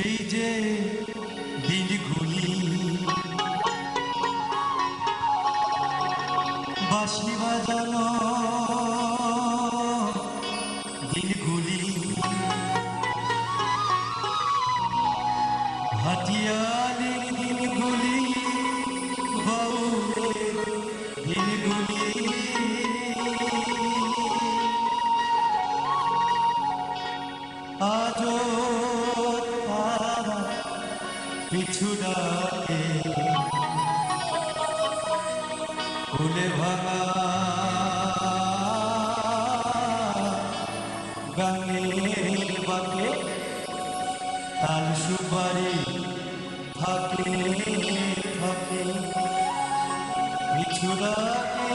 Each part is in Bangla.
এই যে দিনগুলি বাঁশি বাজানো দিনগুলি হাতিয়ালের দিনগুলি বউয়ের দিনগুলি। রাতে ফুলে ভাঙা গাঙের বাকে তাল সুপারি থাকে থাকে পিছুরাকে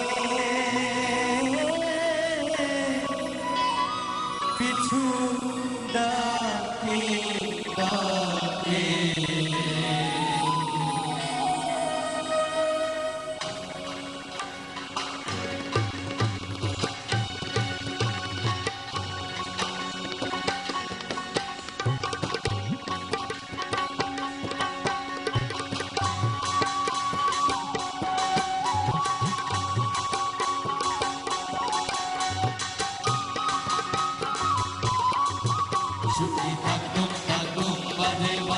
Shuti Bhaktam Sagum Vadeva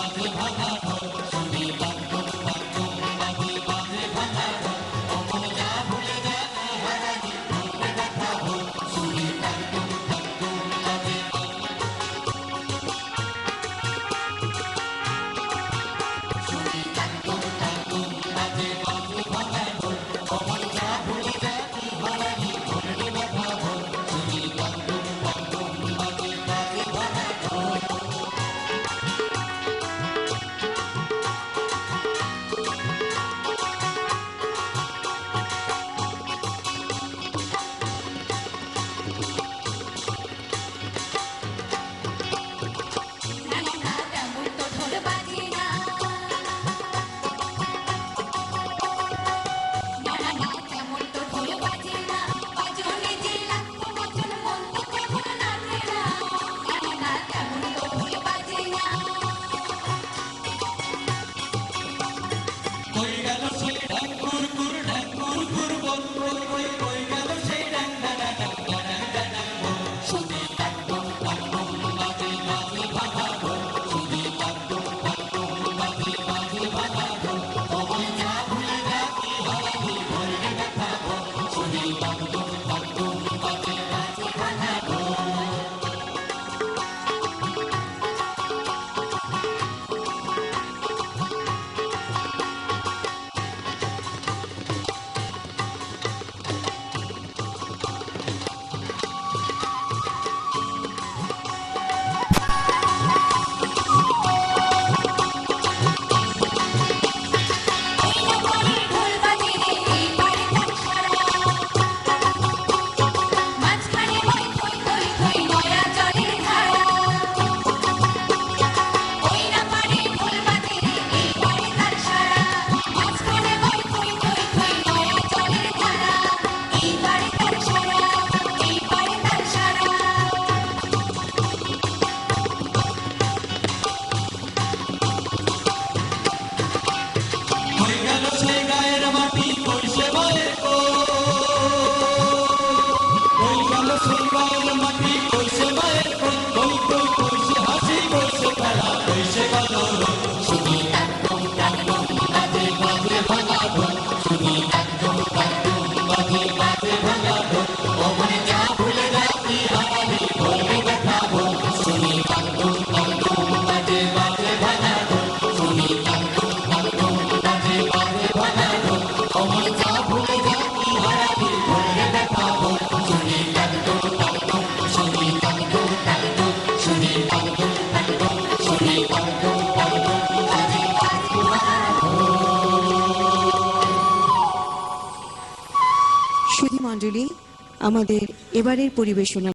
মুসলমান মাটি কইছে মায়ের কঙ্ক কইছে হাসি কইছে খেলা কইছে গদর শুধু টাকুম টাকুম বাজে বাজে ভাঙা মণ্ডলী আমাদের এবারের পরিবেশনা